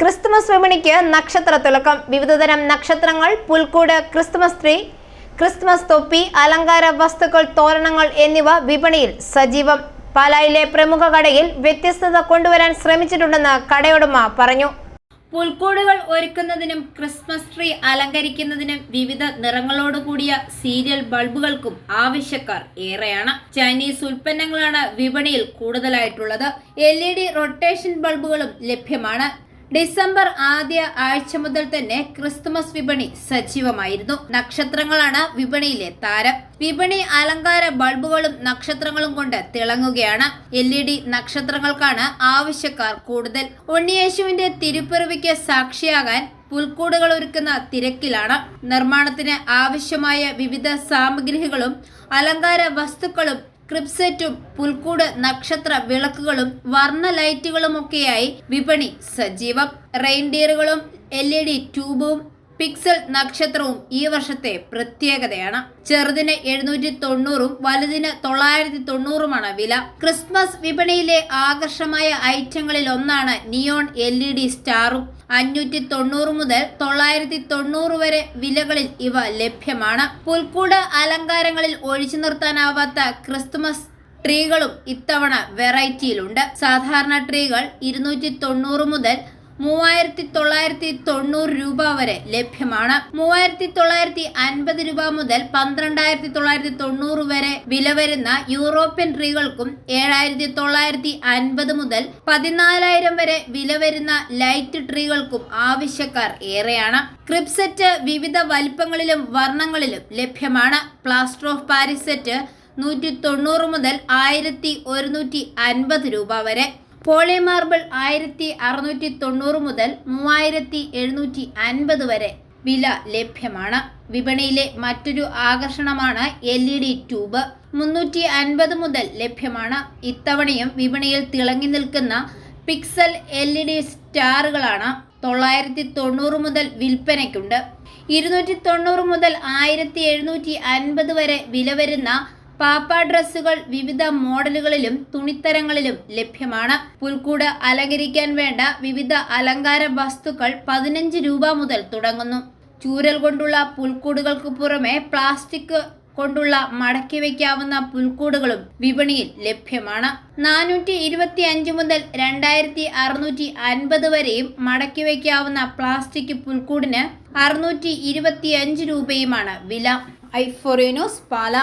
Christmas വിപണിക്ക് നക്ഷത്ര തിളക്കം. വിവിധതരം നക്ഷത്രങ്ങൾ പുൽക്കൂട് ക്രിസ്തുമസ് ട്രീ ക്രിസ്തുമസ് തൊപ്പി അലങ്കാര വസ്തുക്കൾ തോരണങ്ങൾ എന്നിവ വിപണിയിൽ സജീവം. പാലായിലെ പ്രമുഖ കടയിൽ വ്യത്യസ്തത കൊണ്ടുവരാൻ ശ്രമിച്ചിട്ടുണ്ടെന്ന് കടയുടമ പറഞ്ഞു. പുൽക്കൂടുകൾ ഒരുക്കുന്നതിനും ക്രിസ്മസ് ട്രീ അലങ്കരിക്കുന്നതിനും വിവിധ നിറങ്ങളോടുകൂടിയ സീരിയൽ ബൾബുകൾക്കും ആവശ്യക്കാർ ഏറെയാണ്. ചൈനീസ് ഉൽപ്പന്നങ്ങളാണ് വിപണിയിൽ കൂടുതലായിട്ടുള്ളത്. എൽ ഇ ഡി റൊട്ടേഷൻ ബൾബുകളും ലഭ്യമാണ്. ഡിസംബർ ആദ്യ ആഴ്ച മുതൽ തന്നെ ക്രിസ്തുമസ് വിപണി സജീവമായിരുന്നു. നക്ഷത്രങ്ങളാണ് വിപണിയിലെ താരം. വിപണി അലങ്കാര ബൾബുകളും നക്ഷത്രങ്ങളും കൊണ്ട് തിളങ്ങുകയാണ്. എൽ ഇ ഡി നക്ഷത്രങ്ങൾക്കാണ് ആവശ്യക്കാർ കൂടുതൽ. ഉണ്ണിയേശുവിന്റെ തിരുപ്പിറവിക്ക് സാക്ഷിയാകാൻ പുൽക്കൂടുകൾ ഒരുക്കുന്ന തിരക്കിലാണ്. നിർമ്മാണത്തിന് ആവശ്യമായ വിവിധ സാമഗ്രികളും അലങ്കാര വസ്തുക്കളും ക്രിപ്സെറ്റും പുൽക്കൂട് നക്ഷത്ര വിളക്കുകളും വർണ ലൈറ്റുകളുമൊക്കെയായി വിപണി സജീവം. റെയിൻഡിയറുകളും എൽ ഇ ഡി ട്യൂബും പിക്സൽ നക്ഷത്രവും ഈ വർഷത്തെ പ്രത്യേകതയാണ്. ചെറുതിന് എഴുന്നൂറ്റി തൊണ്ണൂറും വലുതിന് തൊള്ളായിരത്തി തൊണ്ണൂറുമാണ് വില. ക്രിസ്മസ് വിപണിയിലെ ആകർഷമായ ഐറ്റങ്ങളിൽ ഒന്നാണ് നിയോൺ എൽ ഇ ഡി സ്റ്റാറും. അഞ്ഞൂറ്റി തൊണ്ണൂറ് മുതൽ തൊള്ളായിരത്തി തൊണ്ണൂറ് വരെ വിലകളിൽ ഇവ ലഭ്യമാണ്. പുൽക്കൂട് അലങ്കാരങ്ങളിൽ ഒഴിച്ചു നിർത്താനാവാത്ത ക്രിസ്മസ് ട്രീകളും ഇത്തവണ വെറൈറ്റിയിലുണ്ട്. സാധാരണ ട്രീകൾ ഇരുന്നൂറ്റി തൊണ്ണൂറ് മുതൽ മൂവായിരത്തി തൊള്ളായിരത്തി തൊണ്ണൂറ് രൂപ വരെ ലഭ്യമാണ്. മൂവായിരത്തി തൊള്ളായിരത്തി അൻപത് രൂപ മുതൽ പന്ത്രണ്ടായിരത്തി തൊള്ളായിരത്തി തൊണ്ണൂറ് വരെ വില വരുന്ന യൂറോപ്യൻ ട്രീകൾക്കും ഏഴായിരത്തി തൊള്ളായിരത്തി അൻപത് മുതൽ പതിനാലായിരം വരെ വില വരുന്ന ലൈറ്റ് ട്രീകൾക്കും ആവശ്യക്കാർ ഏറെയാണ്. ക്രിപ്സെറ്റ് വിവിധ വലിപ്പങ്ങളിലും വർണങ്ങളിലും ലഭ്യമാണ്. പ്ലാസ്റ്റർ ഓഫ് പാരിസെറ്റ് നൂറ്റി തൊണ്ണൂറ് മുതൽ ആയിരത്തി ഒരുന്നൂറ്റി അൻപത് രൂപ വരെ. പോളി മാർബിൾ ആയിരത്തി അറുന്നൂറ്റി തൊണ്ണൂറ് മുതൽ മൂവായിരത്തി എഴുന്നൂറ്റി അൻപത് വരെ വില ലഭ്യമാണ്. വിപണിയിലെ മറ്റൊരു ആകർഷണമാണ് എൽ ഇ ഡി ട്യൂബ്. മുന്നൂറ്റി അൻപത് മുതൽ ലഭ്യമാണ്. ഇത്തവണയും വിപണിയിൽ തിളങ്ങി നിൽക്കുന്ന പിക്സൽ എൽ ഇ ഡി സ്റ്റാറുകളാണ് തൊള്ളായിരത്തി തൊണ്ണൂറ് മുതൽ വിൽപ്പനയ്ക്കുണ്ട്. ഇരുന്നൂറ്റി തൊണ്ണൂറ് മുതൽ ആയിരത്തി എഴുന്നൂറ്റി അൻപത് വരെ വില വരുന്ന പാപ്പ ഡ്രസ്സുകൾ വിവിധ മോഡലുകളിലും തുണിത്തരങ്ങളിലും ലഭ്യമാണ്. പുൽക്കൂട് അലങ്കരിക്കാൻ വേണ്ട വിവിധ അലങ്കാര വസ്തുക്കൾ പതിനഞ്ച് രൂപ മുതൽ തുടങ്ങുന്നു. ചൂരൽ കൊണ്ടുള്ള പുൽക്കൂടുകൾക്ക് പുറമെ പ്ലാസ്റ്റിക് കൊണ്ടുള്ള മടക്കി വയ്ക്കാവുന്ന പുൽക്കൂടുകളും വിപണിയിൽ ലഭ്യമാണ്. നാനൂറ്റി ഇരുപത്തി അഞ്ച് മുതൽ രണ്ടായിരത്തി അറുന്നൂറ്റി അൻപത് വരെയും മടക്കി വയ്ക്കാവുന്ന പ്ലാസ്റ്റിക് പുൽക്കൂടിന് അറുന്നൂറ്റി ഇരുപത്തി അഞ്ച് രൂപയുമാണ് വില. ഐഫോറിനോസ് പാല.